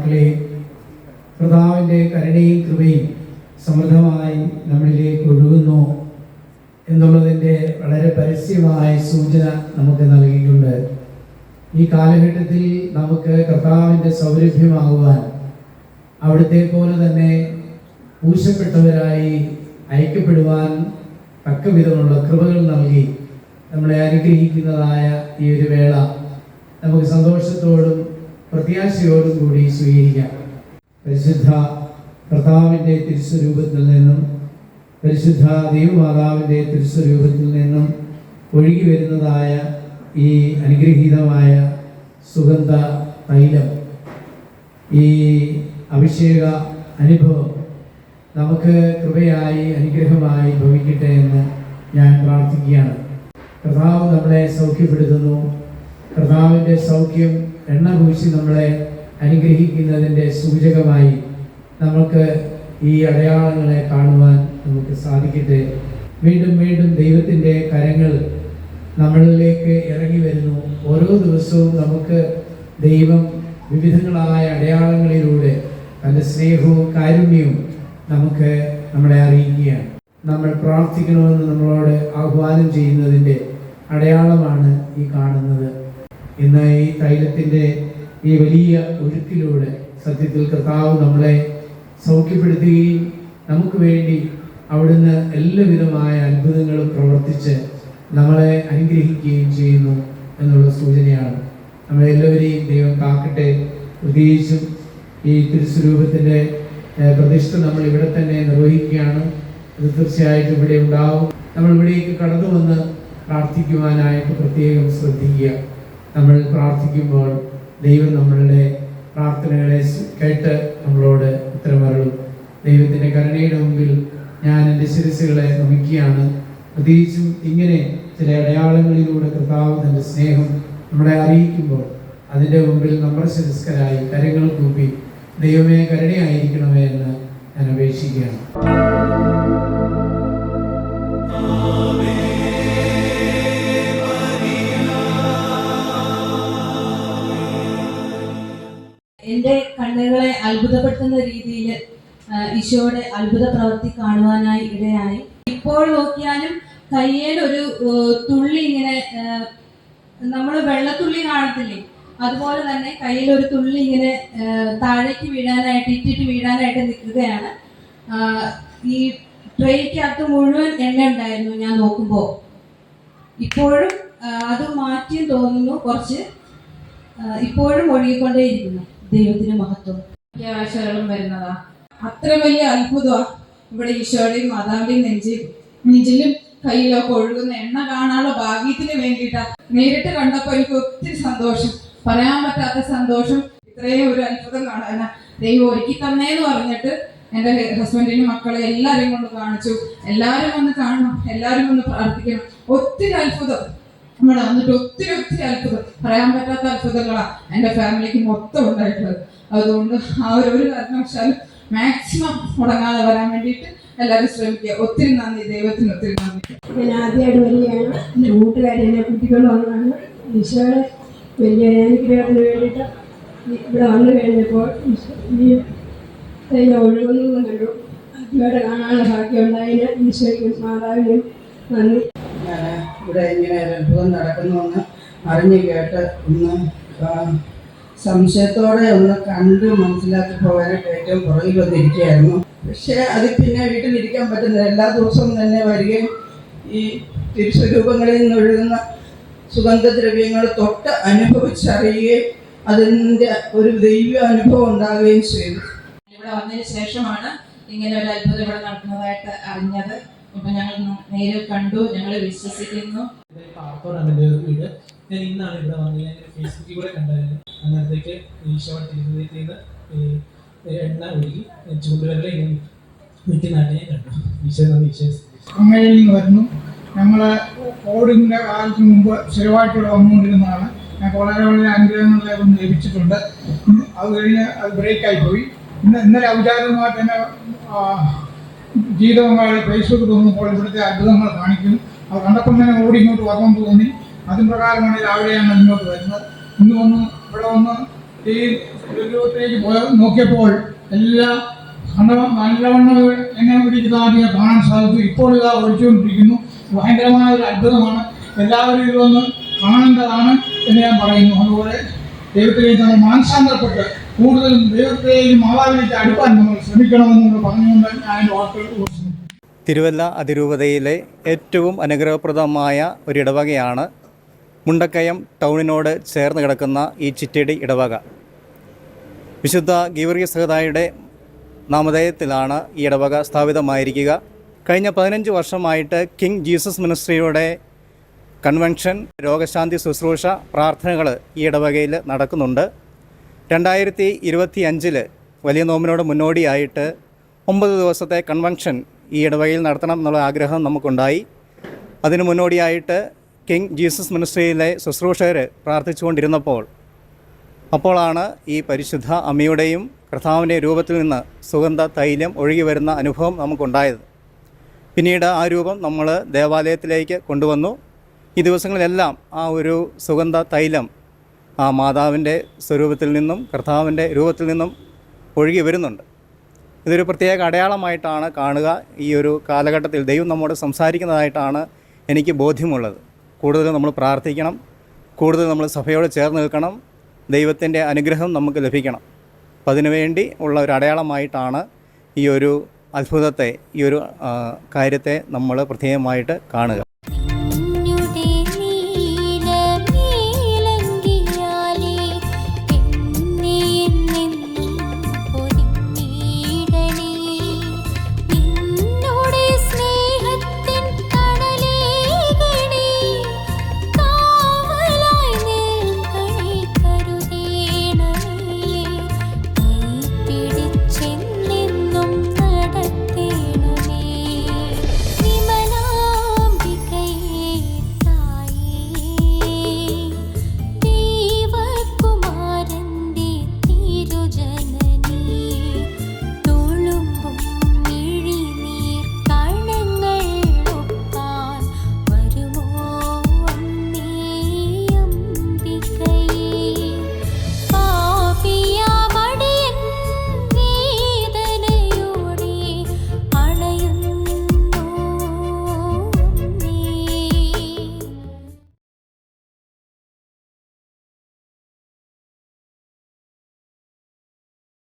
മക്കളെ കർത്താവിന്റെ കരുണയും കൃപയും സമൃദ്ധമായി നമ്മളിലേക്ക് ഒഴുകുന്നു എന്നുള്ളതിന്റെ വളരെ പരസ്യമായ സൂചന നമുക്ക് നൽകിയിട്ടുണ്ട്. ഈ കാലഘട്ടത്തിൽ നമുക്ക് കർത്താവിന്റെ സൗരഭ്യമാകുവാൻ അവിടുത്തെ പോലെ തന്നെ പൂശപ്പെട്ടവരായി അയക്കപ്പെടുവാൻ തക്ക വിധമുള്ള കൃപകൾ നൽകി നമ്മളെ അനുഗ്രഹിക്കുന്നതായ ഈ ഒരു വേള. നമുക്ക് സന്തോഷത്തോടും പ്രത്യാശയോടും കൂടി സ്വീകരിക്കാം. പരിശുദ്ധ കർത്താവിന്റെ തിരുസ്വരൂപത്തിൽ നിന്നും പരിശുദ്ധ ദൈവമാതാവിന്റെ തിരുസ്വരൂപത്തിൽ നിന്നും ഒഴുകി വരുന്നതായ ഈ അനുഗ്രഹീതമായ സുഗന്ധ തൈലം ഈ അഭിഷേക അനുഭവം നമുക്ക് കൃപയായി അനുഗ്രഹമായി ഭവിക്കട്ടെ എന്ന് ഞാൻ പ്രാർത്ഥിക്കുകയാണ്. കർത്താവ് നമ്മളെ സൗഖ്യപ്പെടുത്തുന്നു. കർത്താവിന്റെ സൗഖ്യം എണ്ണ കുഴിച്ച് നമ്മളെ അനുഗ്രഹിക്കുന്നതിന്റെ സൂചകമായി നമുക്ക് ഈ അടയാളങ്ങളെ കാണുവാൻ നമുക്ക് സാധിക്കട്ടെ. വീണ്ടും വീണ്ടും ദൈവത്തിന്റെ കരങ്ങൾ നമ്മളിലേക്ക് ഇറങ്ങി വരുന്നു. ഓരോ ദിവസവും നമുക്ക് ദൈവം വിവിധങ്ങളായ അടയാളങ്ങളിലൂടെ തന്റെ സ്നേഹവും കാരുണ്യവും നമുക്ക് നമ്മളെ അറിയിക്കുകയാണ്. നമ്മൾ പ്രാർത്ഥിക്കണമെന്ന് നമ്മളോട് ആഹ്വാനം ചെയ്യുന്നതിന്റെ അടയാളമാണ് ഈ കാണുന്നത്. ഇന്ന് ഈ തൈലത്തിന്റെ ഈ വലിയ ഒഴുക്കിലൂടെ സത്യത്തിൽ കർത്താവ് നമ്മളെ സൗഖ്യപ്പെടുത്തുകയും നമുക്ക് വേണ്ടി അവിടുന്ന് എല്ലാവിധമായ അത്ഭുതങ്ങളും പ്രവർത്തിച്ച് നമ്മളെ അനുഗ്രഹിക്കുകയും ചെയ്യുന്നു എന്നുള്ള സൂചനയാണ്. നമ്മളെല്ലാവരെയും ദൈവം കാക്കട്ടെ. പ്രത്യേകിച്ചും ഈ തിരുസ്വരൂപത്തിന്റെ പ്രതിഷ്ഠ നമ്മൾ ഇവിടെ തന്നെ നിർവഹിക്കുകയാണ്. അത് തീർച്ചയായിട്ടും ഇവിടെ ഉണ്ടാവും. നമ്മൾ ഇവിടേക്ക് കടന്നു വന്ന് പ്രാർത്ഥിക്കുവാനായിട്ട് പ്രത്യേകം ശ്രദ്ധിക്കുക. നമ്മൾ പ്രാർത്ഥിക്കുമ്പോൾ ദൈവം നമ്മളുടെ പ്രാർത്ഥനകളെ കേട്ട് നമ്മളോട് ഉത്തരമരുളും ദൈവത്തിന്റെ കരുണയുടെ മുമ്പിൽ ഞാൻ എന്റെ ശിരസുകളെ നമിക്കുകയാണ്. പ്രത്യേകിച്ചും ഇങ്ങനെ ചില അടയാളങ്ങളിലൂടെ കർത്താവ് തന്റെ സ്നേഹം നമ്മളെ അറിയിക്കുമ്പോൾ അതിന്റെ മുമ്പിൽ നമ്മൾ ശിരസ്കരായി കരങ്ങൾ കൂപ്പി ദൈവമേ കരുണയായിരിക്കണമേ എന്ന് ഞാൻ അപേക്ഷിക്കുകയാണ്. ഈശോയുടെ അത്ഭുത പ്രവൃത്തി കാണുവാനായി ഇടയായി. ഇപ്പോൾ നോക്കിയാലും കയ്യേൽ ഒരു തുള്ളി ഇങ്ങനെ നമ്മൾ വെള്ളത്തുള്ളി കാണത്തില്ലേ? അതുപോലെ തന്നെ കയ്യിൽ ഒരു തുള്ളി ഇങ്ങനെ താഴേക്ക് വീഴാനായിട്ട് ഇറ്റിട്ട് വീഴാനായിട്ട് നിൽക്കുകയാണ്. ഈ ട്രേക്കകത്ത് മുഴുവൻ എണ്ണ ഉണ്ടായിരുന്നു ഞാൻ നോക്കുമ്പോൾ. ഇപ്പോഴും അത് മാറ്റിയും തോന്നുന്നു കുറച്ച്. ഇപ്പോഴും ഒഴുകിക്കൊണ്ടേയിരിക്കുന്നു. ദൈവത്തിന് മഹത്വം. ആശകളും വരുന്നതാ. അത്ര വലിയ അത്ഭുതമാ ഇവിടെ ഈശോയുടെയും മാതാവിന്റെയും നെഞ്ചി നെഞ്ചിലും കയ്യിലൊക്കെ ഒഴുകുന്ന എണ്ണ കാണാനുള്ള ഭാഗ്യത്തിന് വേണ്ടിയിട്ടാ നേരിട്ട് കണ്ടപ്പോ എനിക്ക് ഒത്തിരി സന്തോഷം. പറയാൻ പറ്റാത്ത സന്തോഷം. ഇത്രയും ഒരു അത്ഭുതം കാണാൻ ദൈവം ഒരുക്കി തന്നേന്ന് പറഞ്ഞിട്ട് എന്റെ ഹസ്ബൻഡിനും മക്കളെ എല്ലാവരും കൊണ്ട് കാണിച്ചു. എല്ലാവരും ഒന്ന് കാണണം. എല്ലാവരും ഒന്ന് പ്രാർത്ഥിക്കണം. ഒത്തിരി അത്ഭുതം. നമ്മുടെ വന്നിട്ട് ഒത്തിരി ഒത്തിരി അത്ഭുതം. പറയാൻ പറ്റാത്ത അത്ഭുതങ്ങളാണ് എന്റെ ഫാമിലിക്ക് മൊത്തം ഉണ്ടായിട്ടുള്ളത്. അതുകൊണ്ട് ആ ഒരു കാരണവശാലും മാക്സിമം മുടങ്ങാതെ വരാൻ വേണ്ടിയിട്ട് എല്ലാവരും ശ്രമിക്കുക. ഒത്തിരി നന്ദി. ദൈവത്തിന് ഒത്തിരി നന്ദി. ഞാൻ ആദ്യമായിട്ട് വരികയാണ്. എന്റെ കൂട്ടുകാരി എന്നെ കുട്ടികൾ വന്നതാണ്. ഈശോയുടെ വലിയ അനുഗ്രഹത്തിന് വേണ്ടിയിട്ട് ഇവിടെ വന്നു കഴിഞ്ഞപ്പോൾ ഈശോ- ഈ തൈല ഒഴുകുന്നതും കണ്ടു. ആദ്യമായിട്ട് കാണാനുള്ള ഭാഗ്യമുണ്ടായതിന് ഈശോയ്ക്കും മാതാവിനും നന്ദി. ഞാൻ ഇവിടെ ഇങ്ങനെ ഒരു അത്ഭുതം നടക്കുന്നുവെന്ന് അറിഞ്ഞു കേട്ട് ഒന്ന് സംശയത്തോടെ ഒന്ന് കണ്ട് മനസ്സിലാക്കി പോകാനായിട്ട് ഏറ്റവും പുറകിൽ വന്നിരിക്കുകയായിരുന്നു. പക്ഷേ അത് പിന്നെ വീട്ടിലിരിക്കാൻ പറ്റുന്നില്ല. എല്ലാ ദിവസവും തന്നെ വരികയും ഈ തിരുസ്വരൂപങ്ങളിൽ നിന്ന് ഒഴുകുന്ന സുഗന്ധദ്രവ്യങ്ങൾ തൊട്ട് അനുഭവിച്ചറിയുകയും അതിന്റെ ഒരു ദൈവ അനുഭവം ഉണ്ടാകുകയും ചെയ്തു. ഇവിടെ വന്നതിന് ശേഷമാണ് ഇങ്ങനെ ഒരു അത്ഭുതം ഇവിടെ നടക്കുന്നതായിട്ട് അറിഞ്ഞത്. അപ്പൊ ഞങ്ങൾ നേരെ കണ്ടു ഞങ്ങൾ വിശ്വസിക്കുന്നു. പാർത്തോറാണ് എന്റെ വീട് ഞാൻ ഇന്നാണ് ഇവിടെ വന്നത്. ഞാൻ ഫേസ്ബുക്കിൽ കൂടെ കണ്ടായിരുന്നു. അന്നേരത്തേക്ക് ഈശോ തിരുഹൃദയത്തിൽ നിന്ന് ഈ എണ്ണ ഒഴുകി ചൂണ്ടുവരല ഇങ്ങനെ നിൽക്കുന്നതായിട്ട് ഞാൻ കണ്ടു. ഈശോ നന്ദി ഈശോ അമ്മയിൽ നിന്ന് വരുന്നു. ഞങ്ങൾ കോവിഡിന്റെ കാലത്തിന് മുമ്പ് സ്ഥിരമായിട്ട് ഇവിടെ വന്നുകൊണ്ടിരുന്നതാണ്. ഞങ്ങൾക്ക് വളരെ വളരെ അനുഗ്രഹങ്ങളെ ഒന്ന് ലഭിച്ചിട്ടുണ്ട്. അത് കഴിഞ്ഞ് അത് ബ്രേക്കായി പോയി. ഇന്ന് ഇന്നലെ ഔചാരികമായിട്ട് തന്നെ ആ, ജീവിതപങ്കാളി ഫേസ്ബുക്ക് തോന്നുമ്പോൾ ഇവിടുത്തെ അത്ഭുതങ്ങൾ കാണിക്കും. അത് കണ്ടപ്പോൾ തന്നെ ഓടി ഇങ്ങോട്ട് വരണം തോന്നി. അതിന് പ്രകാരമാണ് രാവിലെയാണ് ഇങ്ങോട്ട് വരുന്നത്. ഇന്ന് വന്ന് ഇവിടെ വന്ന് ഈ രൂപത്തിലേക്ക് പോയ നോക്കിയപ്പോൾ എല്ലാ കണ്ട നല്ലവണ്ണം എങ്ങനെ പിടിക്കുന്നതായിട്ട് കാണാൻ സാധിച്ചു. ഇപ്പോൾ ഇതാ ഒഴിച്ചുകൊണ്ടിരിക്കുന്നു ഭയങ്കരമായ ഒരു അത്ഭുതമാണ്. എല്ലാവരും ഇതൊന്ന് കാണേണ്ടതാണ് എന്ന് ഞാൻ പറയുന്നു. അതുപോലെ ദൈവത്തിലേക്ക് നമ്മൾ മാനസാന്തരപ്പെട്ട് തിരുവല്ല അതിരൂപതയിലെ ഏറ്റവും അനുഗ്രഹപ്രദമായ ഒരു ഇടവകയാണ് മുണ്ടക്കയം ടൗണിനോട് ചേർന്ന് കിടക്കുന്ന ഈ ചിറ്റടി ഇടവക. വിശുദ്ധ ഗീവർഗീസ് സഹതായുടെ നാമധേയത്തിലാണ് ഈ ഇടവക സ്ഥാപിതമായിരിക്കുക. കഴിഞ്ഞ പതിനഞ്ച് വർഷമായിട്ട് കിങ് ജീസസ് മിനിസ്ട്രിയുടെ കൺവെൻഷൻ രോഗശാന്തി ശുശ്രൂഷ പ്രാർത്ഥനകൾ ഈ ഇടവകയിൽ നടക്കുന്നുണ്ട്. രണ്ടായിരത്തി ഇരുപത്തി അഞ്ചിൽ വലിയ നോമ്പിനോട് മുന്നോടിയായിട്ട് ഒമ്പത് ദിവസത്തെ കൺവെൻഷൻ ഈ ഇടവകയിൽ നടത്തണം എന്നുള്ള ആഗ്രഹം നമുക്കുണ്ടായി. അതിന് മുന്നോടിയായിട്ട് കിങ് ജീസസ് മിനിസ്ട്രിയിലെ ശുശ്രൂഷകർ പ്രാർത്ഥിച്ചുകൊണ്ടിരുന്നപ്പോൾ അപ്പോഴാണ് ഈ പരിശുദ്ധ അമ്മയുടെയും കർത്താവിന്റെ രൂപത്തിൽ നിന്ന് സുഗന്ധ തൈലം ഒഴുകി വരുന്ന അനുഭവം നമുക്കുണ്ടായത്. പിന്നീട് ആ രൂപം നമ്മൾ ദേവാലയത്തിലേക്ക് കൊണ്ടുവന്നു. ഈ ദിവസങ്ങളിലെല്ലാം ആ ഒരു സുഗന്ധ തൈലം ആ മാതാവിന്റെ സ്വരൂപത്തിൽ നിന്നും കർത്താവിന്റെ രൂപത്തിൽ നിന്നും ഒഴുകി വരുന്നുണ്ട്. ഇതൊരു പ്രത്യേക അടയാളമായിട്ടാണ് കാണുക. ഈ ഒരു കാലഘട്ടത്തിൽ ദൈവം നമ്മോട് സംസാരിക്കുന്നതായിട്ടാണ് എനിക്ക് ബോധ്യമുള്ളത്. കൂടുതൽ നമ്മൾ പ്രാർത്ഥിക്കണം. കൂടുതൽ നമ്മൾ സഭയോട് ചേർന്ന് നിൽക്കണം. ദൈവത്തിന്റെ അനുഗ്രഹം നമുക്ക് ലഭിക്കണം. അപ്പം അതിനുവേണ്ടി ഉള്ള ഒരു അടയാളമായിട്ടാണ് ഈ ഒരു അത്ഭുതത്തെ ഈ ഒരു കാര്യത്തെ നമ്മൾ പ്രത്യേകമായിട്ട് കാണുക.